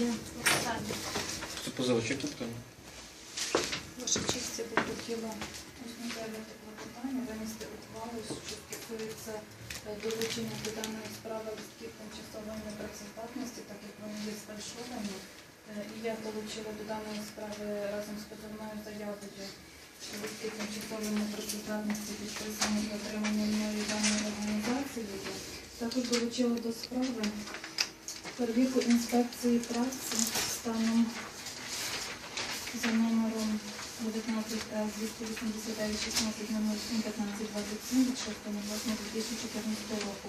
Є. Це позивачі питання. Ваша честь, я би хотіла ознайомити клопотання, винести ухвалу, що стосується е, долучення до даної справи листків тимчасової непрацездатності, так як вони є сфальшовані. Е, І я долучила до даної справи разом з позовною заявою, що листки тимчасової непрацездатності підписані і отримані мною даною організацією. Також долучила до справи перевірку інспекції праці станом за номером 19 С 289 16 07 15 27 від 6 власне 2014 року.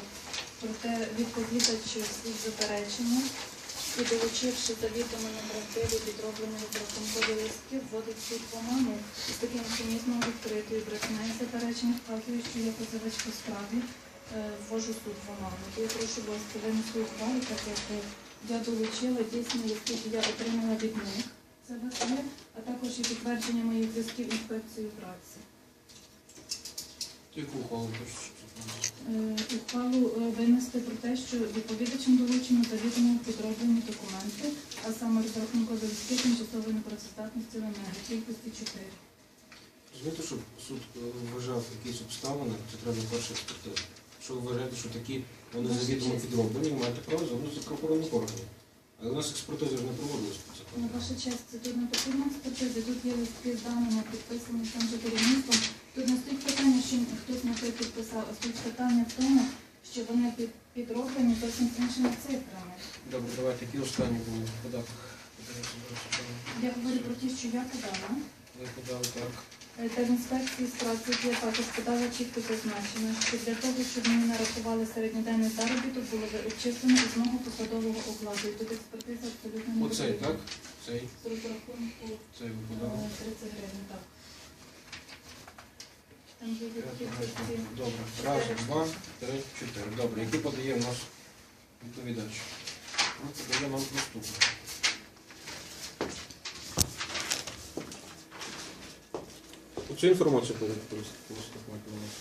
Проте відповідач слід заперечення і долучивши завідомо неправдиві підроблені розрахункові листки, вводить суд в з таким цинізмом відкритою брехнею заперечень вказує, що я позивач по справі ввожу суд в оману. Я прошу вас винести ухвалу, так як е, я долучила дійсно листи, які я отримала від них. Це вас а також і підтвердження моїх зв'язків інспекцією праці. Яку ухвалу? Е, Ухвалу е, винести про те, що відповідачем долучено завідомо підроблені документи, а саме розрахункові листки тимчасової непрацездатності вимоги, кількості 4. Розумієте, щоб суд е, вважав якісь обставини, це треба перше експертиза. Якщо ви вважаєте, що такі вони завідомо підроблені, маєте право звернутися до правоохоронних органів. Але у нас експертиза ж не проводилась по Ну, закону. Ваша честь, це тут не потрібно експертизи, тут є листки з даними, підписані там за керівництвом. Тут не стоїть питання, що хтось на те підписав, а стоїть питання в тому, що вони під, підроблені зовсім іншими цифрами. Добре, давайте, які останні були в податках? Я говорю про ті, що я подала. Ви подали так. Е, Та в інспекції з праці я також подала чітко зазначено, що для того, щоб мені нарахували середньоденний заробіток, було обчислено із мого посадового окладу. І тут експертиза абсолютно не Оцей, так? Цей, З розрахунку цей ви е, подали. 30 гривень, так. Там є. Добре. Раз, два, три, чотири. Добре. Які подає у нас відповідач? Ну, подає нам наступне. Оцю інформацію нас.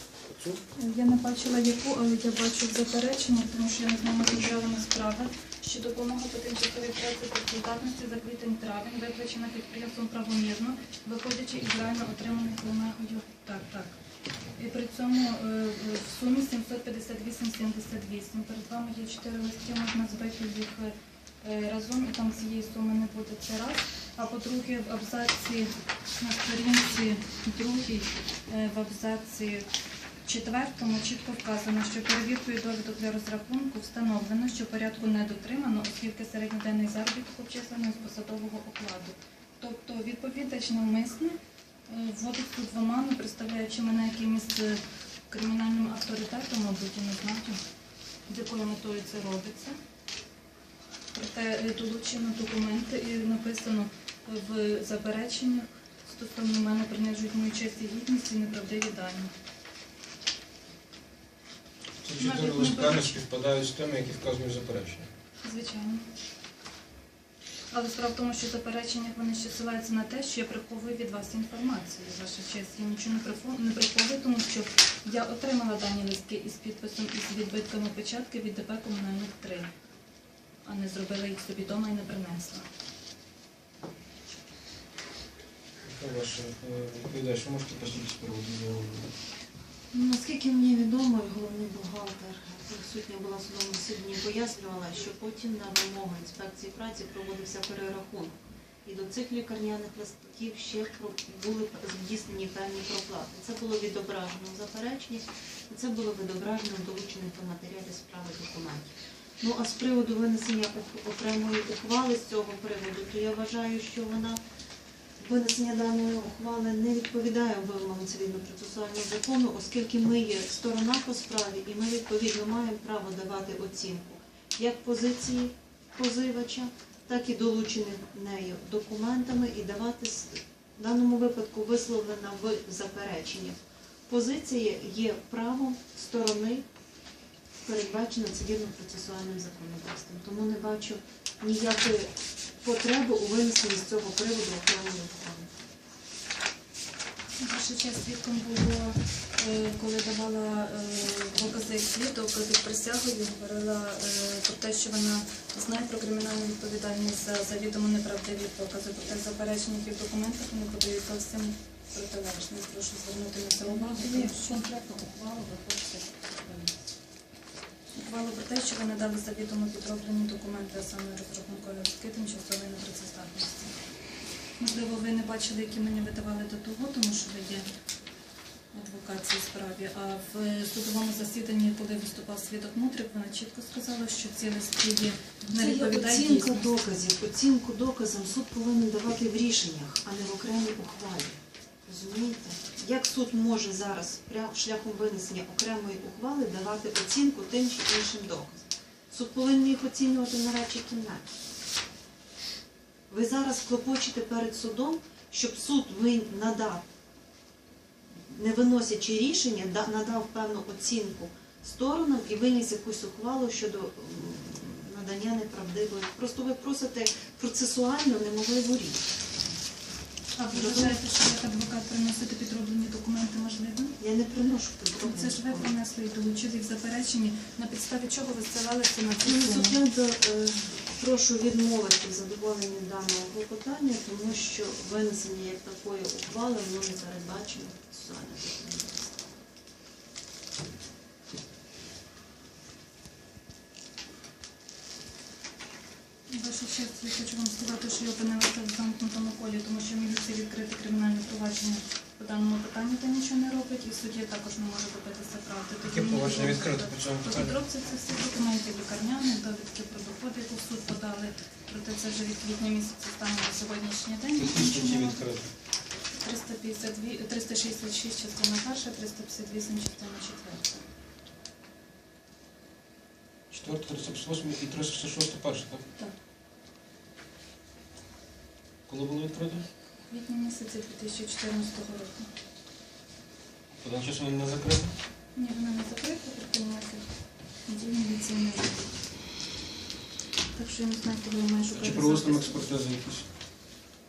Я не бачила яку, але я бачу в запереченні, тому що я не знаю матеріалами справи, що допомога по тимчасовій праці працездатності за квітень-травень виплачена підприємством правомірно, виходячи із реально отриманих вимогою. Так, так. І при цьому е, в сумі 758,78. Перед вами є чотири листки, можна збити їх е, разом, і там цієї суми не буде це раз. А по-друге, в абзаці на сторінці другій, е, в абзаці четвертому чітко вказано, що перевіркою довідок для розрахунку встановлено, що порядку не дотримано, оскільки середньоденний заробіток обчислено з посадового окладу. Тобто відповідач навмисне е, вводить тут в оману, представляючи мене якимось е, кримінальним авторитетом, мабуть, я не знаю, з якою метою це робиться. Проте долучено документи і написано в запереченнях стосовно мене принижують мою честь і гідність і неправдиві дані. Ці чотири листка не співпадають з тими, які вказані в запереченні. Звичайно. Але справа в тому, що в запереченнях вони ще ссилаються на те, що я приховую від вас інформацію, ваша честь. Я нічого не приховую, не приховую, тому що я отримала дані листки із підписом і з відбитками печатки від ДП комунальних 3, а не зробила їх собі вдома і не принесла. Яка ваша е, відповідач? Ви можете посудити з приводу? Ну, Наскільки мені відомо, головний бухгалтер присутня була в судовому засіданні, пояснювала, що потім на вимогу інспекції праці проводився перерахунок. І до цих лікарняних листків ще були здійснені певні проплати. Це було відображено в запереченні, це було відображено в долучених до матеріалів справи документів. Ну а з приводу винесення окремої ухвали з цього приводу, то я вважаю, що вона винесення даної ухвали не відповідає вимогам цивільно-процесуального закону, оскільки ми є сторона по справі, і ми відповідно маємо право давати оцінку як позиції позивача, так і долучених нею документами і давати в даному випадку висловлена в запереченні. Позиція є правом сторони, передбачена цивільно-процесуальним законодавством. Тому не бачу ніякої потреби у винесенні з цього приводу окремої ухвали. Ваша честь свідком було, е, коли давала е, покази як свідок під присягою, говорила е, про те, що вона знає про кримінальну відповідальність за завідомо неправдиві покази, проте заперечення в документах вони подають зовсім протилежні. Прошу звернути на це увагу. конкретну ухвалу виходить. Ухвалу про те, що вони дали завідомо підроблені документи, а саме розрахункові листки тимчасової непрацездатності. Можливо, ви не бачили, які мені видавали до того, тому що ви є адвокат цій справі. А в судовому засіданні, коли виступав свідок Мутрик, вона чітко сказала, що ці листки є не Це є відповідають оцінка дійсності. доказів. Оцінку доказам суд повинен давати в рішеннях, а не в окремій ухвалі. Розумієте? Як суд може зараз шляхом винесення окремої ухвали давати оцінку тим чи іншим доказам? Суд повинен їх оцінювати на речі кімнаті. Ви зараз клопочете перед судом, щоб суд надав, не виносячи рішення, надав певну оцінку сторонам і виніс якусь ухвалу щодо надання неправдивої. Просто ви просите процесуально неможливу річ. А ви вважаєте, що як адвокат приносити підроблені документи можливо? Я не приношу підроблені. Це ж ви принесли і долучили в запереченні, на підставі чого ви ссилалися на цю Ну, суму? Суплянка, е, прошу відмовити задоволення даного клопотання, тому що винесення як такої ухвали воно не передбачено процесуальне законодавство. Ваша честь, я хочу вам сказати, що я опинилася в замкнутому колі, тому що міліція відкрити кримінальне провадження по даному питанню та нічого не робить, і суддя також не може добитися правди. Мені провадження було відкрите по цьому питанню? підробці це всі документи лікарняні, довідки про доходи, яку в суд подали, проте це вже від квітня місяця станом на сьогоднішній день. Які статті відкрито? 352, 366 частина перша, 358 частина четверта. 4, 358 і 366 перше, так? Так. Коли було відкрито? Квітня місяця 2014 року. Часу воно не закрито? Ні, вона не закрита, дій міліції не робить. Так що я не знаю, коли я маю шукати. Чи запис. експертизи якісь?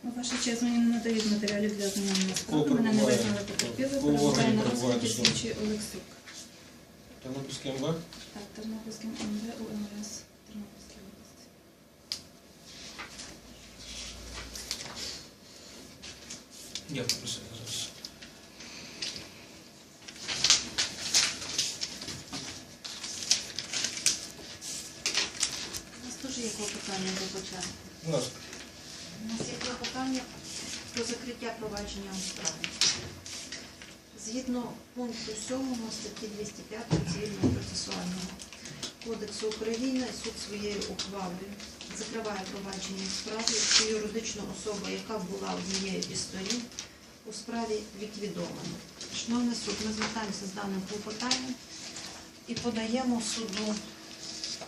Ну, Ваша честь, мені не надають матеріалів для ознайомлення Кого. Мене не визнали потерпілою, Кого перебуває на розгляді слідчий Олексюк. Тернопільський МВ? Так, Тернопільським МВ УМС Тернопільської області. Я попросив зараз. У нас теж є Будь. У нас є клопотання про закриття провадження у справі. Згідно пункту 7 статті 205 Цивільного процесуального кодексу України суд своєю ухвалою закриває провадження у справі, якщо юридичну особу, яка була однією із сторін, у справі ліквідовано. Шановний суд, ми звертаємося з даним клопотанням і подаємо суду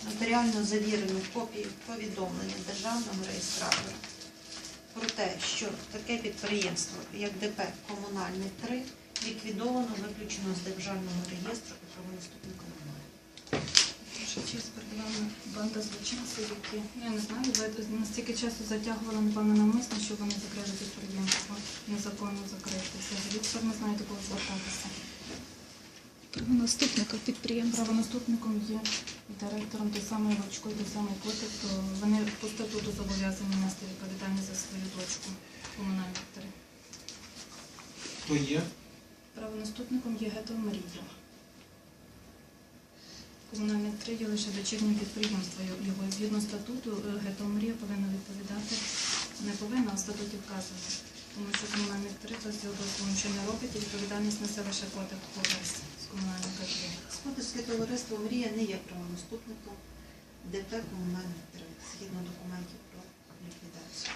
нотаріально завірену копію повідомлення державного реєстратора про те, що таке підприємство, як ДП Комунальний 3, ліквідовано, виключено з державного реєстру і правонаступником немає. Честь перед банда злочинців, які, ну, я не знаю, ви настільки часу затягували, напевно, навмисно, що вони закрили підприємство, незаконно. Взагалі тепер не знаю, до кого звертатися. Наступника підприємства. Правонаступником є директором той самий Вовчко, той самий Котик, то вони по статуту зобов'язані нести відповідальність за свою дочку комунальних три. Хто є? Правонаступником є Гето Марія. Комунальних три є лише дочірнє підприємство його. Згідно статуту е, Гето Марія повинна відповідати, не повинна, а в статуті вказано. Тому що комунальних три то з його дозволу нічого не робить, і відповідальність несе лише Котик Олесь з комунальних три. Господарське товариство Мрія не є правонаступником ДП Комунальний 3, згідно документів про ліквідацію.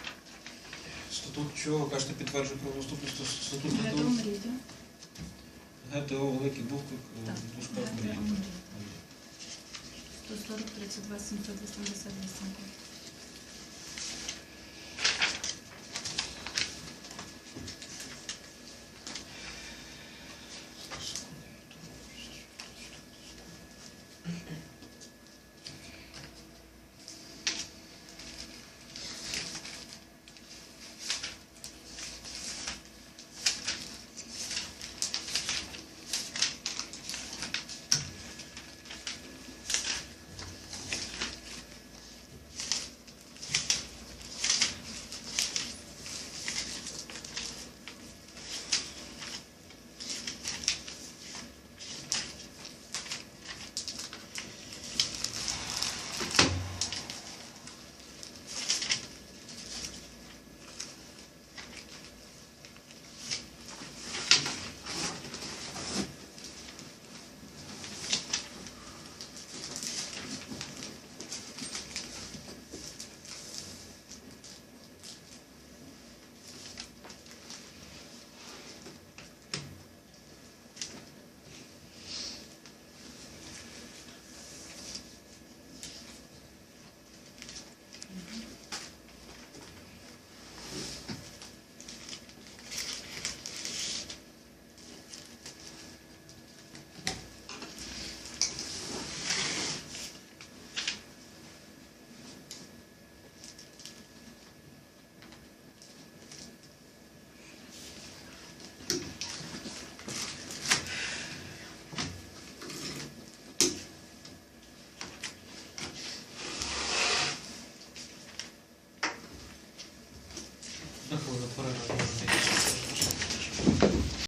Статут чого? Кажете, підтверджує правонаступництво статут ГТО? Марія. ГТО, великі букви, Так, в дужках Мрія. 140 32 788.